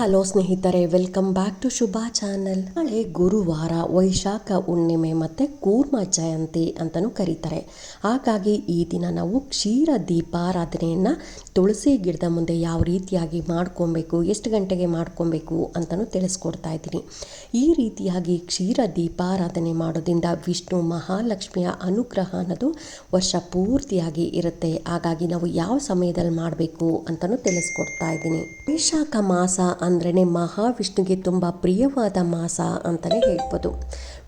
Hello ಸ್ನೇಹಿತರೆ welcome back to Shubha channel ನಾಳೆ ಗುರುವಾರ ವೈಶಾಖ ಹುಣ್ಣಿಮೆ ಮತ್ತೆ ಕೂರ್ಮ ಜಯಂತಿ ಅಂತಲೂ ಕರೀತಾರೆ. ಹಾಗಾಗಿ ಈ ದಿನ ನಾವು ಕ್ಷೀರ ದೀಪಾರಾಧನೆಯನ್ನು ತುಳಸಿ ಗಿಡದ ಮುಂದೆ ಯಾವ ರೀತಿಯಾಗಿ ಮಾಡ್ಕೊಬೇಕು, ಎಷ್ಟು ಗಂಟೆಗೆ ಮಾಡ್ಕೊಬೇಕು ಅಂತಲೂ ತಿಳಿಸ್ಕೊಡ್ತಾ ಇದ್ದೀನಿ. ಈ ರೀತಿಯಾಗಿ ಕ್ಷೀರ ದೀಪಾರಾಧನೆ ಮಾಡೋದ್ರಿಂದ ವಿಷ್ಣು ಮಹಾಲಕ್ಷ್ಮಿಯ ಅನುಗ್ರಹ ಅನ್ನೋದು ವರ್ಷ ಪೂರ್ತಿಯಾಗಿ ಇರುತ್ತೆ. ಹಾಗಾಗಿ ನಾವು ಯಾವ ಸಮಯದಲ್ಲಿ ಮಾಡಬೇಕು ಅಂತಲೂ ತಿಳಿಸ್ಕೊಡ್ತಾ ಇದ್ದೀನಿ. ವೈಶಾಖ ಮಾಸ ಅಂದ್ರೇ ಮಹಾವಿಷ್ಣುಗೆ ತುಂಬ ಪ್ರಿಯವಾದ ಮಾಸ ಅಂತಲೇ ಹೇಳ್ಬೋದು.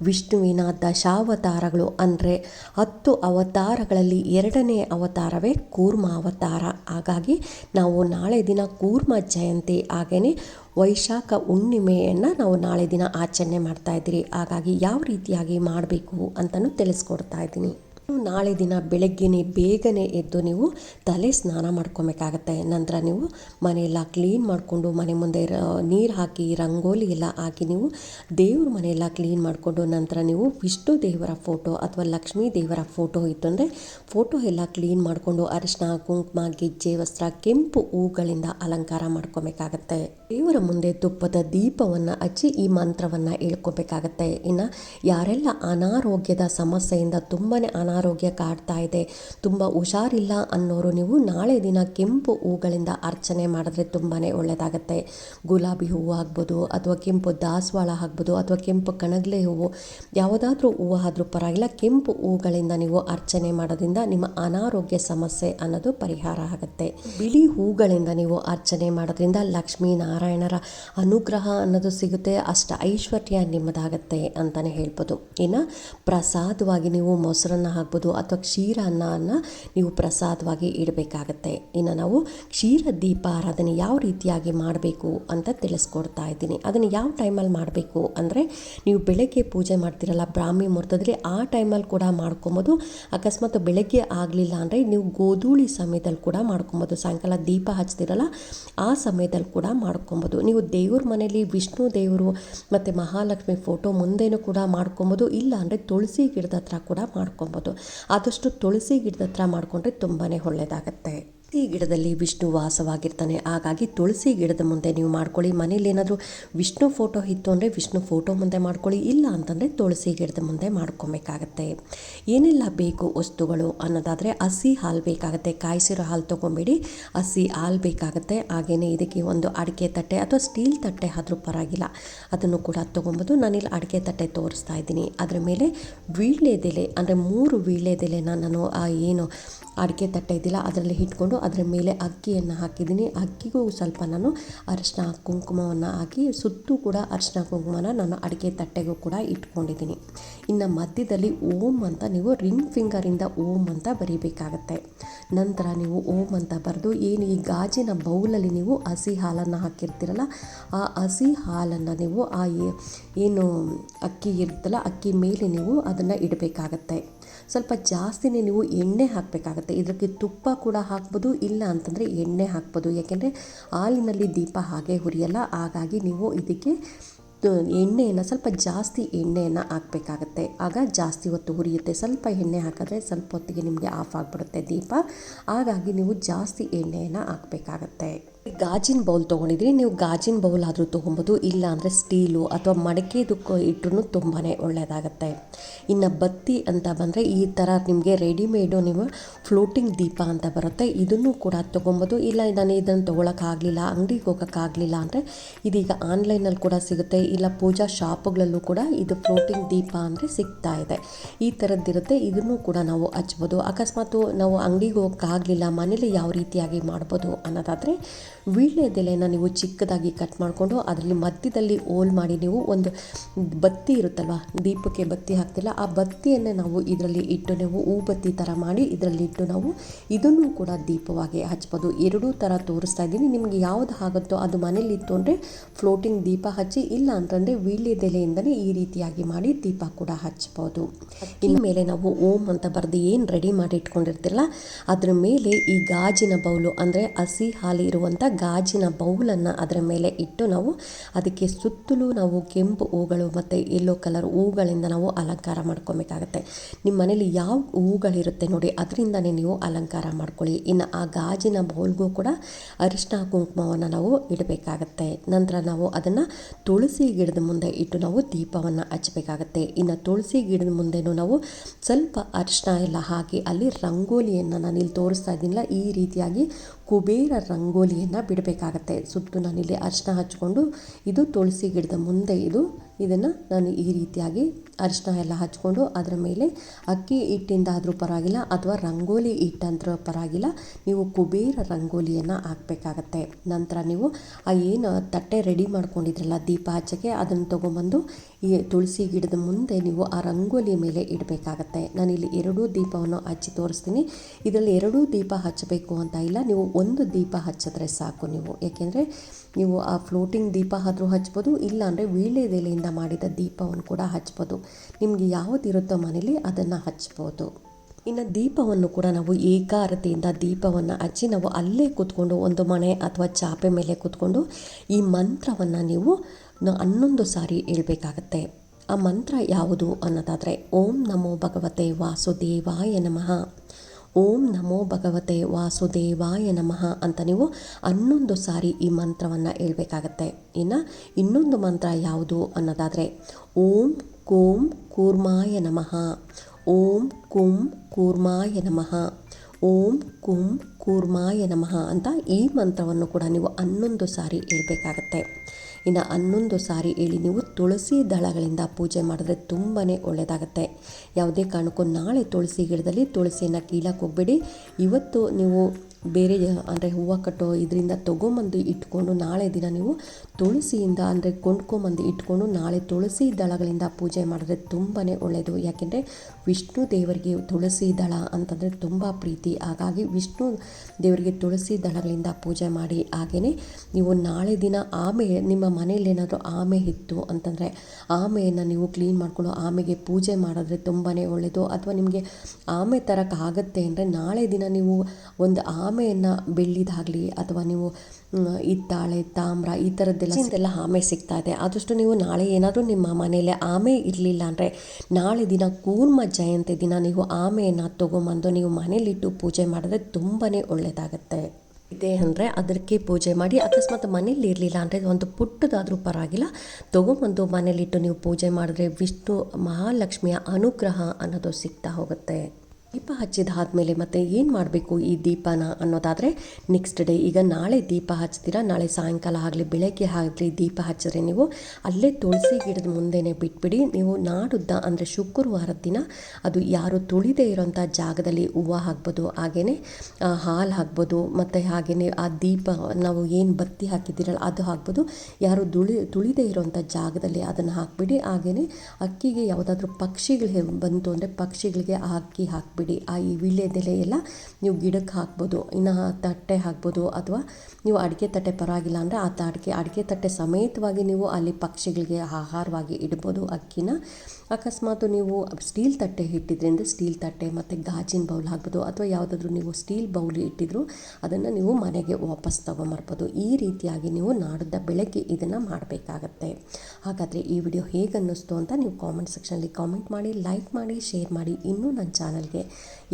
ವಿಷ್ಣುವಿನ ದಶಾವತಾರಗಳು ಅಂದರೆ ಹತ್ತು ಅವತಾರಗಳಲ್ಲಿ ಎರಡನೇ ಅವತಾರವೇ ಕೂರ್ಮ ಅವತಾರ. ಹಾಗಾಗಿ ನಾವು ನಾಳೆ ದಿನ ಕೂರ್ಮ ಜಯಂತಿ ಹಾಗೆಯೇ ವೈಶಾಖ ಹುಣ್ಣಿಮೆಯನ್ನು ನಾವು ನಾಳೆ ದಿನ ಆಚರಣೆ ಮಾಡ್ತಾ ಇದ್ದೀರಿ. ಹಾಗಾಗಿ ಯಾವ ರೀತಿಯಾಗಿ ಮಾಡಬೇಕು ಅಂತಲೂ ತಿಳಿಸ್ಕೊಡ್ತಾ ಇದ್ದೀನಿ. ನಾಳೆ ದಿನ ಬೆಳಗ್ಗೆನೆ ಬೇಗನೆ ಎದ್ದು ನೀವು ತಲೆ ಸ್ನಾನ ಮಾಡ್ಕೊಬೇಕಾಗತ್ತೆ. ನಂತರ ನೀವು ಮನೆಯೆಲ್ಲ ಕ್ಲೀನ್ ಮಾಡಿಕೊಂಡು ಮನೆ ಮುಂದೆ ನೀರು ಹಾಕಿ, ರಂಗೋಲಿ ಎಲ್ಲ ಹಾಕಿ ನೀವು ದೇವ್ರ ಮನೆಯೆಲ್ಲ ಕ್ಲೀನ್ ಮಾಡಿಕೊಂಡು ನಂತರ ನೀವು ವಿಷ್ಣು ದೇವರ ಫೋಟೋ ಅಥವಾ ಲಕ್ಷ್ಮೀ ದೇವರ ಫೋಟೋ ಇತ್ತು ಅಂದರೆ ಫೋಟೋ ಎಲ್ಲ ಕ್ಲೀನ್ ಮಾಡಿಕೊಂಡು ಅರಿಶಿನ ಕುಂಕುಮ, ಗೆಜ್ಜೆ, ವಸ್ತ್ರ, ಕೆಂಪು ಹೂಗಳಿಂದ ಅಲಂಕಾರ ಮಾಡ್ಕೊಬೇಕಾಗತ್ತೆ. ದೇವರ ಮುಂದೆ ತುಪ್ಪದ ದೀಪವನ್ನು ಹಚ್ಚಿ ಈ ಮಂತ್ರವನ್ನು ಹೇಳ್ಕೊಬೇಕಾಗತ್ತೆ. ಇನ್ನು ಯಾರೆಲ್ಲ ಅನಾರೋಗ್ಯದ ಸಮಸ್ಯೆಯಿಂದ ತುಂಬಾ ಅನಾರೋಗ್ಯ ಕಾಡ್ತಾ ಇದೆ. ತುಂಬ ಹುಷಾರಿಲ್ಲ ಅನ್ನೋರು ನೀವು ನಾಳೆ ದಿನ ಕೆಂಪು ಹೂಗಳಿಂದ ಅರ್ಚನೆ ಮಾಡಿದ್ರೆ ತುಂಬಾ ಒಳ್ಳೆಯದಾಗತ್ತೆ ಗುಲಾಬಿ ಹೂವು ಆಗ್ಬೋದು ಅಥವಾ ಕೆಂಪು ದಾಸವಾಳ ಆಗ್ಬೋದು ಅಥವಾ ಕೆಂಪು ಕಣಗ್ಲೆ ಹೂವು, ಯಾವುದಾದ್ರೂ ಹೂವು ಆದರೂ ಪರವಾಗಿಲ್ಲ. ಕೆಂಪು ಹೂಗಳಿಂದ ನೀವು ಅರ್ಚನೆ ಮಾಡೋದ್ರಿಂದ ನಿಮ್ಮ ಅನಾರೋಗ್ಯ ಸಮಸ್ಯೆ ಅನ್ನೋದು ಪರಿಹಾರ ಆಗುತ್ತೆ. ಬಿಳಿ ಹೂಗಳಿಂದ ನೀವು ಅರ್ಚನೆ ಮಾಡೋದ್ರಿಂದ ಲಕ್ಷ್ಮೀ ನಾರಾಯಣರ ಅನುಗ್ರಹ ಅನ್ನೋದು ಸಿಗುತ್ತೆ. ಅಷ್ಟು ಐಶ್ವರ್ಯ ನಿಮ್ಮದಾಗತ್ತೆ ಅಂತಲೇ ಹೇಳ್ಬೋದು. ಇನ್ನು ಪ್ರಸಾದವಾಗಿ ನೀವು ಮೊಸರನ್ನ ಹಾಕ್ಬೋದು ಅಥವಾ ಕ್ಷೀರ ಅನ್ನವನ್ನು ನೀವು ಪ್ರಸಾದವಾಗಿ ಇಡಬೇಕಾಗತ್ತೆ. ಇನ್ನು ನಾವು ಕ್ಷೀರ ದೀಪ ಆರಾಧನೆ ಯಾವ ರೀತಿಯಾಗಿ ಮಾಡಬೇಕು ಅಂತ ತಿಳಿಸ್ಕೊಡ್ತಾ ಇದ್ದೀನಿ. ಅದನ್ನು ಯಾವ ಟೈಮಲ್ಲಿ ಮಾಡಬೇಕು ಅಂದರೆ ನೀವು ಬೆಳಗ್ಗೆ ಪೂಜೆ ಮಾಡ್ತಿರಲ್ಲ ಬ್ರಾಹ್ಮಿ ಮುಹೂರ್ತದಲ್ಲಿ ಆ ಟೈಮಲ್ಲಿ ಕೂಡ ಮಾಡ್ಕೊಬೋದು. ಅಕಸ್ಮಾತ್ ಬೆಳಗ್ಗೆ ಆಗಲಿಲ್ಲ ಅಂದರೆ ನೀವು ಗೋಧೂಳಿ ಸಮಯದಲ್ಲಿ ಕೂಡ ಮಾಡ್ಕೊಬೋದು. ಸಾಯಂಕಾಲ ದೀಪ ಹಚ್ತಿರಲ್ಲ ಆ ಸಮಯದಲ್ಲಿ ಕೂಡ ಮಾಡ್ಕೊಬೋದು. ನೀವು ದೇವ್ರ ಮನೆಯಲ್ಲಿ ವಿಷ್ಣು ದೇವರು ಮತ್ತು ಮಹಾಲಕ್ಷ್ಮಿ ಫೋಟೋ ಮುಂದೆನೂ ಕೂಡ ಮಾಡ್ಕೊಬೋದು. ಇಲ್ಲ ಅಂದರೆ ತುಳಸಿ ಗಿಡದ ಹತ್ರ ಕೂಡ ಮಾಡ್ಕೊಬೋದು. ಆದಷ್ಟು ತುಳಸಿ ಗಿಡದ ಹತ್ರ ಮಾಡಿಕೊಂಡ್ರೆ ತುಂಬಾ ಒಳ್ಳೆಯದಾಗತ್ತೆ ತುಳಸಿ ಗಿಡದಲ್ಲಿ ವಿಷ್ಣು ವಾಸವಾಗಿರ್ತಾನೆ. ಹಾಗಾಗಿ ತುಳಸಿ ಗಿಡದ ಮುಂದೆ ನೀವು ಮಾಡ್ಕೊಳ್ಳಿ. ಮನೇಲಿ ಏನಾದರೂ ವಿಷ್ಣು ಫೋಟೋ ಇತ್ತು ಅಂದರೆ ವಿಷ್ಣು ಫೋಟೋ ಮುಂದೆ ಮಾಡ್ಕೊಳ್ಳಿ. ಇಲ್ಲ ಅಂತಂದರೆ ತುಳಸಿ ಗಿಡದ ಮುಂದೆ ಮಾಡ್ಕೊಬೇಕಾಗತ್ತೆ. ಏನೆಲ್ಲ ಬೇಕು ವಸ್ತುಗಳು ಅನ್ನೋದಾದರೆ ಹಸಿ ಹಾಲು ಬೇಕಾಗುತ್ತೆ. ಕಾಯಿಸಿರೋ ಹಾಲು ತೊಗೊಂಬೇಡಿ. ಹಸಿ ಹಾಲು ಬೇಕಾಗುತ್ತೆ. ಹಾಗೆಯೇ ಇದಕ್ಕೆ ಒಂದು ಅಡಿಕೆ ತಟ್ಟೆ ಅಥವಾ ಸ್ಟೀಲ್ ತಟ್ಟೆ ಆದರೂ ಪರವಾಗಿಲ್ಲ. ಅದನ್ನು ಕೂಡ ತೊಗೊಬೋದು. ನಾನಿಲ್ಲಿ ಅಡಿಕೆ ತಟ್ಟೆ ತೋರಿಸ್ತಾ ಇದ್ದೀನಿ. ಅದರ ಮೇಲೆ ವೀಳ್ಯದೆಲೆ ಅಂದರೆ ಮೂರು ವೀಳ್ಯದೆಲೆನ ನಾನು ಏನು ಅಡಿಕೆ ತಟ್ಟೆ ಇದ್ದಿಲ್ಲ ಅದರಲ್ಲಿ ಇಟ್ಕೊಂಡು ಅದರ ಮೇಲೆ ಅಕ್ಕಿಯನ್ನು ಹಾಕಿದ್ದೀನಿ. ಅಕ್ಕಿಗೂ ಸ್ವಲ್ಪ ನಾನು ಅರಿಶಿನ ಕುಂಕುಮವನ್ನು ಹಾಕಿ ಸುತ್ತೂ ಕೂಡ ಅರಿಶಿನ ಕುಂಕುಮನ ನಾನು ಅಡಿಕೆ ತಟ್ಟೆಗೂ ಕೂಡ ಇಟ್ಕೊಂಡಿದ್ದೀನಿ. ಇನ್ನು ಮಧ್ಯದಲ್ಲಿ ಓಂ ಅಂತ ನೀವು ರಿಂಗ್ ಫಿಂಗರಿಂದ ಓಂ ಅಂತ ಬರೀಬೇಕಾಗತ್ತೆ. ನಂತರ ನೀವು ಓಂ ಅಂತ ಬರೆದು, ಏನು ಈ ಗಾಜಿನ ಬೌಲಲ್ಲಿ ನೀವು ಹಸಿ ಹಾಲನ್ನು ಹಾಕಿರ್ತೀರಲ್ಲ, ಆ ಹಸಿ ಹಾಲನ್ನು ನೀವು ಆ ಏನು ಅಕ್ಕಿ ಇರುತ್ತಲ್ಲ, ಅಕ್ಕಿ ಮೇಲೆ ನೀವು ಅದನ್ನು ಇಡಬೇಕಾಗತ್ತೆ. ಸ್ವಲ್ಪ ಜಾಸ್ತಿನೇ ನೀವು ಎಣ್ಣೆ ಹಾಕಬೇಕಾಗತ್ತೆ. ಇದಕ್ಕೆ ತುಪ್ಪ ಕೂಡ ಹಾಕ್ಬೋದು ಇಲ್ಲ ಅಂತಂದರೆ ಎಣ್ಣೆ ಹಾಕ್ಬೋದು. ಯಾಕೆಂದರೆ ಹಾಲಿನಲ್ಲಿ ದೀಪ ಹಾಗೆ ಹುರಿಯಲ್ಲ, ಹಾಗಾಗಿ ನೀವು ಇದಕ್ಕೆ ಎಣ್ಣೆಯನ್ನು, ಸ್ವಲ್ಪ ಜಾಸ್ತಿ ಎಣ್ಣೆಯನ್ನು ಹಾಕಬೇಕಾಗತ್ತೆ. ಆಗ ಜಾಸ್ತಿ ಹೊತ್ತು ಹುರಿಯುತ್ತೆ. ಸ್ವಲ್ಪ ಎಣ್ಣೆ ಹಾಕಿದ್ರೆ ಸ್ವಲ್ಪ ಹೊತ್ತಿಗೆ ನಿಮಗೆ ಆಫ್ ಆಗಿಬಿಡುತ್ತೆ ದೀಪ. ಹಾಗಾಗಿ ನೀವು ಜಾಸ್ತಿ ಎಣ್ಣೆಯನ್ನು ಹಾಕಬೇಕಾಗತ್ತೆ. ಗಾಜಿನ ಬೌಲ್ ತೊಗೊಂಡಿದ್ರಿ, ನೀವು ಗಾಜಿನ ಬೌಲ್ ಆದರೂ ತೊಗೊಬೋದು, ಇಲ್ಲ ಅಂದರೆ ಸ್ಟೀಲು ಅಥವಾ ಮಡಕೆದು ಇಟ್ಟರು ತುಂಬಾ ಒಳ್ಳೆಯದಾಗತ್ತೆ ಇನ್ನು ಬತ್ತಿ ಅಂತ ಬಂದರೆ ಈ ಥರ ನಿಮಗೆ ರೆಡಿಮೇಡು ನೀವು ಫ್ಲೋಟಿಂಗ್ ದೀಪ ಅಂತ ಬರುತ್ತೆ. ಇದನ್ನು ಕೂಡ ತೊಗೊಬೋದು. ಇಲ್ಲ, ನಾನು ಇದನ್ನು ತೊಗೊಳಕ್ಕಾಗಲಿಲ್ಲ ಅಂಗಡಿಗೆ ಹೋಗೋಕ್ಕಾಗಲಿಲ್ಲ ಅಂದರೆ ಇದೀಗ ಆನ್ಲೈನಲ್ಲಿ ಕೂಡ ಸಿಗುತ್ತೆ. ಇಲ್ಲ, ಪೂಜಾ ಶಾಪ್ಗಳಲ್ಲೂ ಕೂಡ ಇದು ಫ್ಲೋಟಿಂಗ್ ದೀಪ ಅಂದರೆ ಸಿಗ್ತಾ ಇದೆ. ಈ ಥರದ್ದಿರುತ್ತೆ ಇದನ್ನು ಕೂಡ ನಾವು ಹಚ್ಬೋದು. ಅಕಸ್ಮಾತು ನಾವು ಅಂಗಡಿಗೆ ಹೋಗೋಕ್ಕಾಗಲಿಲ್ಲ ಮನೇಲಿ ಯಾವ ರೀತಿಯಾಗಿ ಮಾಡ್ಬೋದು ಅನ್ನೋದಾದರೆ ವೀಳ್ಯದೆಲೆನ ನೀವು ಚಿಕ್ಕದಾಗಿ ಕಟ್ ಮಾಡಿಕೊಂಡು ಅದರಲ್ಲಿ ಮಧ್ಯದಲ್ಲಿ ಓಲ್ ಮಾಡಿ ನೀವು ಒಂದು ಬತ್ತಿ ಇರುತ್ತಲ್ವ ದೀಪಕ್ಕೆ ಬತ್ತಿ ಹಾಕ್ತಿಲ್ಲ ಆ ಬತ್ತಿಯನ್ನು ನಾವು ಇದರಲ್ಲಿ ಇಟ್ಟು ನೀವು ಹೂ ಬತ್ತಿ ಥರ ಮಾಡಿ ಇದರಲ್ಲಿ ಇಟ್ಟು ನಾವು ಇದನ್ನು ಕೂಡ ದೀಪವಾಗಿ ಹಚ್ಬೋದು. ಎರಡೂ ಥರ ತೋರಿಸ್ತಾ ಇದ್ದೀನಿ. ನಿಮಗೆ ಯಾವುದು ಆಗುತ್ತೋ ಅದು ಮನೇಲಿ ಇತ್ತು ಅಂದರೆ ಫ್ಲೋಟಿಂಗ್ ದೀಪ ಹಚ್ಚಿ ಇಲ್ಲ ಅಂತಂದರೆ ವೀಳ್ಯದೆಲೆಯಿಂದಲೇ ಈ ರೀತಿಯಾಗಿ ಮಾಡಿ ದೀಪ ಕೂಡ ಹಚ್ಬೋದು. ಇನ್ನು ಮೇಲೆ ನಾವು ಓಂ ಅಂತ ಬರೆದು ಏನು ರೆಡಿ ಮಾಡಿ ಇಟ್ಕೊಂಡಿರ್ತಿಲ್ಲ ಅದ್ರ ಮೇಲೆ ಈ ಗಾಜಿನ ಬೌಲು ಅಂದರೆ ಹಸಿ ಹಾಲು ಇರುವಂಥ ಗಾಜಿನ ಬೌಲನ್ನು ಅದರ ಮೇಲೆ ಇಟ್ಟು ನಾವು ಅದಕ್ಕೆ ಸುತ್ತಲೂ ನಾವು ಕೆಂಪು ಹೂಗಳು ಮತ್ತು ಯೆಲ್ಲೋ ಕಲರ್ ಹೂಗಳಿಂದ ನಾವು ಅಲಂಕಾರ ಮಾಡ್ಕೊಬೇಕಾಗತ್ತೆ. ನಿಮ್ಮ ಮನೇಲಿ ಯಾವ ಹೂಗಳಿರುತ್ತೆ ನೋಡಿ, ಅದರಿಂದನೇ ನೀವು ಅಲಂಕಾರ ಮಾಡ್ಕೊಳ್ಳಿ. ಇನ್ನು ಆ ಗಾಜಿನ ಬೌಲ್ಗೂ ಕೂಡ ಅರಿಶಿನ ಕುಂಕುಮವನ್ನು ನಾವು ಇಡಬೇಕಾಗತ್ತೆ. ನಂತರ ನಾವು ಅದನ್ನು ತುಳಸಿ ಗಿಡದ ಮುಂದೆ ಇಟ್ಟು ನಾವು ದೀಪವನ್ನು ಹಚ್ಚಬೇಕಾಗತ್ತೆ. ಇನ್ನು ತುಳಸಿ ಗಿಡದ ಮುಂದೆನೂ ನಾವು ಸ್ವಲ್ಪ ಅರಿಶಿನ ಎಲ್ಲ ಹಾಕಿ ಅಲ್ಲಿ ರಂಗೋಲಿಯನ್ನು ನಾನು ಇಲ್ಲಿ ತೋರಿಸ್ತಾ ಇದ್ದೀನಿಲ್ಲ, ಈ ರೀತಿಯಾಗಿ ಕುಬೇರ ರಂಗೋಲಿಯನ್ನು ಬಿಡಬೇಕಾಗತ್ತೆ. ಸುತ್ತು ನಾನಿಲ್ಲಿ ಅರಿಶಿನ ಹಚ್ಚಿಕೊಂಡು ಇದು ತುಳಸಿ ಗಿಡದ ಮುಂದೆ ಇದು ಇದನ್ನು ನಾನು ಈ ರೀತಿಯಾಗಿ ಅರಿಶಿನ ಎಲ್ಲ ಹಚ್ಕೊಂಡು ಅದರ ಮೇಲೆ ಅಕ್ಕಿ ಹಿಟ್ಟಿಂದ ಆದರೂ ಪರವಾಗಿಲ್ಲ ಅಥವಾ ರಂಗೋಲಿ ಹಿಟ್ಟಂದ್ರೂ ಪರವಾಗಿಲ್ಲ, ನೀವು ಕುಬೇರ ರಂಗೋಲಿಯನ್ನು ಹಾಕಬೇಕಾಗತ್ತೆ. ನಂತರ ನೀವು ಆ ಏನು ತಟ್ಟೆ ರೆಡಿ ಮಾಡ್ಕೊಂಡಿದ್ರಲ್ಲ ದೀಪ ಹಚ್ಚಕ್ಕೆ ಅದನ್ನು ತೊಗೊಂಬಂದು ಈ ತುಳಸಿ ಗಿಡದ ಮುಂದೆ ನೀವು ಆ ರಂಗೋಲಿ ಮೇಲೆ ಇಡಬೇಕಾಗತ್ತೆ. ನಾನಿಲ್ಲಿ ಎರಡೂ ದೀಪವನ್ನು ಹಚ್ಚಿ ತೋರಿಸ್ತೀನಿ. ಇದರಲ್ಲಿ ಎರಡೂ ದೀಪ ಹಚ್ಚಬೇಕು ಅಂತ ಇಲ್ಲ, ನೀವು ಒಂದು ದೀಪ ಹಚ್ಚಿದ್ರೆ ಸಾಕು ನೀವು. ಯಾಕೆಂದರೆ ನೀವು ಆ ಫ್ಲೋಟಿಂಗ್ ದೀಪ ಆದರೂ ಹಚ್ಬೋದು, ಇಲ್ಲಾಂದರೆ ವೀಳ್ಯದೆಲೆಯಿಂದ ಮಾಡಿದ ದೀಪವನ್ನು ಕೂಡ ಹಚ್ಬೋದು. ನಿಮಗೆ ಯಾವುದಿರುತ್ತೋ ಮನೇಲಿ ಅದನ್ನು ಹಚ್ಬೋದು. ಇನ್ನು ದೀಪವನ್ನು ಕೂಡ ನಾವು ಏಕಾರತೆಯಿಂದ ದೀಪವನ್ನು ಹಚ್ಚಿ ನಾವು ಅಲ್ಲೇ ಕೂತ್ಕೊಂಡು ಒಂದು ಮನೆ ಅಥವಾ ಚಾಪೆ ಮೇಲೆ ಕೂತ್ಕೊಂಡು ಈ ಮಂತ್ರವನ್ನು ನೀವು ಹನ್ನೊಂದು ಸಾರಿ ಹೇಳ್ಬೇಕಾಗತ್ತೆ. ಆ ಮಂತ್ರ ಯಾವುದು ಅನ್ನೋದಾದರೆ, ಓಂ ನಮೋ ಭಗವತೆ ವಾಸುದೇವಾಯ ನಮಃ. ಓಂ ನಮೋ ಭಗವತೆ ವಾಸುದೇವಾಯ ನಮಃ ಅಂತ ನೀವು ಹನ್ನೊಂದು ಸಾರಿ ಈ ಮಂತ್ರವನ್ನು ಹೇಳಬೇಕಾಗತ್ತೆ. ಇನ್ನು ಇನ್ನೊಂದು ಮಂತ್ರ ಯಾವುದು ಅನ್ನೋದಾದರೆ, ಓಂ ಕೋಂ ಕೂರ್ಮಾಯ ನಮಃ, ಓಂ ಕುಂ ಕೂರ್ಮಾಯ ನಮಃ, ಓಂ ಕುಂ ಕೂರ್ಮಾಯ ನಮಃ ಅಂತ ಈ ಮಂತ್ರವನ್ನು ಕೂಡ ನೀವು ಹನ್ನೊಂದು ಸಾರಿ ಹೇಳ್ಬೇಕಾಗತ್ತೆ. ಇನ್ನು ಹನ್ನೊಂದು ಸಾರಿ ಹೇಳಿ ನೀವು ತುಳಸಿ ದಳಗಳಿಂದ ಪೂಜೆ ಮಾಡಿದ್ರೆ ತುಂಬಾ ಒಳ್ಳೆಯದಾಗುತ್ತೆ ಯಾವುದೇ ಕಾರಣಕ್ಕೂ ನಾಳೆ ತುಳಸಿ ಗಿಡದಲ್ಲಿ ತುಳಸಿಯನ್ನು ಕೀಳಕ್ಕೆ ಹೋಗಬೇಡಿ. ಇವತ್ತು ನೀವು ಬೇರೆ, ಅಂದರೆ ಹೂವು ಕಟ್ಟೋ ಇದರಿಂದ ತೊಗೊಂಬಂದು ಇಟ್ಕೊಂಡು ನಾಳೆ ದಿನ ನೀವು ತುಳಸಿಯಿಂದ, ಅಂದರೆ ಕೊಂಡ್ಕೊಂಬಂದು ಇಟ್ಕೊಂಡು ನಾಳೆ ತುಳಸಿ ದಳಗಳಿಂದ ಪೂಜೆ ಮಾಡಿದ್ರೆ ತುಂಬಾ ಒಳ್ಳೆಯದು ಯಾಕೆಂದರೆ ವಿಷ್ಣು ದೇವರಿಗೆ ತುಳಸಿ ದಳ ಅಂತಂದರೆ ತುಂಬ ಪ್ರೀತಿ. ಹಾಗಾಗಿ ವಿಷ್ಣು ದೇವರಿಗೆ ತುಳಸಿ ದಳಗಳಿಂದ ಪೂಜೆ ಮಾಡಿ ಹಾಗೆಯೇ ನೀವು ನಾಳೆ ದಿನ ಆಮೆ, ನಿಮ್ಮ ಮನೆಯಲ್ಲಿ ಏನಾದರೂ ಆಮೆ ಇತ್ತು ಅಂತಂದರೆ ಆಮೆಯನ್ನು ನೀವು ಕ್ಲೀನ್ ಮಾಡಿಕೊಂಡು ಆಮೆಗೆ ಪೂಜೆ ಮಾಡಿದ್ರೆ ತುಂಬಾ ಒಳ್ಳೆಯದು ಅಥವಾ ನಿಮಗೆ ಆಮೆ ತರೋಕ್ಕಾಗತ್ತೆ ಅಂದರೆ ನಾಳೆ ದಿನ ನೀವು ಒಂದು ಆಮೆಯನ್ನು ಬೆಳ್ಳಿದಾಗಲಿ ಅಥವಾ ನೀವು ಹಿತ್ತಾಳೆ ತಾಮ್ರ ಈ ಥರದ್ದೆಲ್ಲ ಆಮೆ ಸಿಗ್ತಾ ಇದೆ. ಆದಷ್ಟು ನೀವು ನಾಳೆ ಏನಾದರೂ ನಿಮ್ಮ ಮನೆಯಲ್ಲೇ ಆಮೆ ಇರಲಿಲ್ಲ ಅಂದರೆ ನಾಳೆ ದಿನ ಕೂರ್ಮ ಜಯಂತಿ ದಿನ ನೀವು ಆಮೆಯನ್ನು ತೊಗೊಂಬಂದು ನೀವು ಮನೇಲಿಟ್ಟು ಪೂಜೆ ಮಾಡಿದ್ರೆ ತುಂಬಾ ಒಳ್ಳೆಯದಾಗತ್ತೆ ಇದೆ ಅಂದರೆ ಅದಕ್ಕೆ ಪೂಜೆ ಮಾಡಿ ಅಕಸ್ಮಾತ್ ಮನೇಲಿ ಇರಲಿಲ್ಲ ಅಂದರೆ ಒಂದು ಪುಟ್ಟದಾದರೂ ಪರವಾಗಿಲ್ಲ. ತೊಗೊಂಬಂದು ಮನೇಲಿಟ್ಟು ನೀವು ಪೂಜೆ ಮಾಡಿದ್ರೆ ವಿಷ್ಣು ಮಹಾಲಕ್ಷ್ಮಿಯ ಅನುಗ್ರಹ ಅನ್ನೋದು ಸಿಗ್ತಾ ಹೋಗುತ್ತೆ. ದೀಪ ಹಚ್ಚಿದಾದ್ಮೇಲೆ ಮತ್ತೆ ಏನು ಮಾಡಬೇಕು ಈ ದೀಪನ ಅನ್ನೋದಾದರೆ ನೆಕ್ಸ್ಟ್ ಡೇ ಈಗ ನಾಳೆ ದೀಪ ಹಚ್ತೀರಾ? ನಾಳೆ ಸಾಯಂಕಾಲ ಆಗಲಿ, ಬೆಳಗ್ಗೆ ಆಗಲಿ ದೀಪ ಹಚ್ಚಿದ್ರೆ ನೀವು ಅಲ್ಲೇ ತುಳಸಿ ಗಿಡದ ಮುಂದೆನೇ ಬಿಟ್ಬಿಡಿ. ನೀವು ನಾಡುದ್ದ ಅಂದರೆ ಶುಕ್ರವಾರದ ದಿನ ಅದು ಯಾರು ತುಳಿದೇ ಇರೋಂಥ ಜಾಗದಲ್ಲಿ ಹೂವು ಹಾಕ್ಬೋದು ಹಾಗೆಯೇ ಹಾಲು ಹಾಕ್ಬೋದು, ಮತ್ತು ಹಾಗೆಯೇ ಆ ದೀಪ ನಾವು ಏನು ಬತ್ತಿ ಹಾಕಿದ್ದೀರಲ್ಲ ಅದು ಹಾಕ್ಬೋದು. ಯಾರು ದುಳಿ ತುಳಿದೇ ಇರೋಂಥ ಜಾಗದಲ್ಲಿ ಅದನ್ನು ಹಾಕ್ಬಿಡಿ. ಹಾಗೆಯೇ ಅಕ್ಕಿಗೆ ಯಾವುದಾದ್ರೂ ಪಕ್ಷಿಗಳು ಬಂತು ಅಂದರೆ ಪಕ್ಷಿಗಳಿಗೆ ಅಕ್ಕಿ ಹಾಕ್ಬಿಡಿ. ಆ ಈ ವೀಳ್ಯದೆಲೆ ಎಲ್ಲ ನೀವು ಗಿಡಕ್ಕೆ ಹಾಕ್ಬೋದು, ಇನ್ನು ತಟ್ಟೆ ಹಾಕ್ಬೋದು ಅಥವಾ ನೀವು ಅಡಿಕೆ ತಟ್ಟೆ ಪರವಾಗಿಲ್ಲ ಅಂದರೆ ಆ ಅಡಿಕೆ ಅಡಿಕೆ ತಟ್ಟೆ ಸಮೇತವಾಗಿ ನೀವು ಅಲ್ಲಿ ಪಕ್ಷಿಗಳಿಗೆ ಆಹಾರವಾಗಿ ಇಡ್ಬೋದು. ಅಕ್ಕಿನ ಅಕಸ್ಮಾತ್ ನೀವು ಸ್ಟೀಲ್ ತಟ್ಟೆ ಇಟ್ಟಿದ್ರಿಂದ ಸ್ಟೀಲ್ ತಟ್ಟೆ ಮತ್ತು ಗಾಜಿನ ಬೌಲ್ ಹಾಕ್ಬೋದು ಅಥವಾ ಯಾವುದಾದ್ರೂ ನೀವು ಸ್ಟೀಲ್ ಬೌಲ್ ಇಟ್ಟಿದ್ರು ಅದನ್ನು ನೀವು ಮನೆಗೆ ವಾಪಸ್ ತೊಗೊಂಬರ್ಬೋದು. ಈ ರೀತಿಯಾಗಿ ನೀವು ನಾಡಿದ್ದ ಬೆಳಗ್ಗೆ ಇದನ್ನು ಮಾಡಬೇಕಾಗತ್ತೆ. ಹಾಗಾದರೆ ಈ ವಿಡಿಯೋ ಹೇಗೆ ಅನ್ನಿಸ್ತು ಅಂತ ನೀವು ಕಾಮೆಂಟ್ ಸೆಕ್ಷನಲ್ಲಿ ಕಾಮೆಂಟ್ ಮಾಡಿ ಲೈಕ್ ಮಾಡಿ ಶೇರ್ ಮಾಡಿ. ಇನ್ನೂ ನನ್ನ ಚಾನಲ್ಗೆ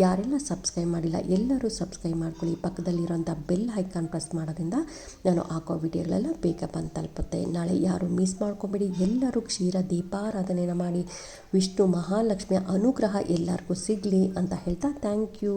ಯಾರೆಲ್ಲ ಸಬ್ಸ್ಕ್ರೈಬ್ ಮಾಡಿಲ್ಲ, ಎಲ್ಲರೂ ಸಬ್ಸ್ಕ್ರೈಬ್ ಮಾಡ್ಕೊಳ್ಳಿ. ಪಕ್ಕದಲ್ಲಿರೋಂಥ ಬೆಲ್ ಐಕಾನ್ ಪ್ರೆಸ್ ಮಾಡೋದ್ರಿಂದ ನಾನು ಹಾಕೋ ವಿಡಿಯೋಗಳೆಲ್ಲ ಬೇಗ ಬಂದು ತಲುಪುತ್ತೆ. ನಾಳೆ ಯಾರು ಮಿಸ್ ಮಾಡ್ಕೊಬೇಡಿ. ಎಲ್ಲರೂ ಕ್ಷೀರ ದೀಪಾರಾಧನೆಯನ್ನು ಮಾಡಿ. ವಿಷ್ಣು ಮಹಾಲಕ್ಷ್ಮಿಯ ಅನುಗ್ರಹ ಎಲ್ಲರಿಗೂ ಸಿಗಲಿ ಅಂತ ಹೇಳ್ತಾ ಥ್ಯಾಂಕ್ ಯು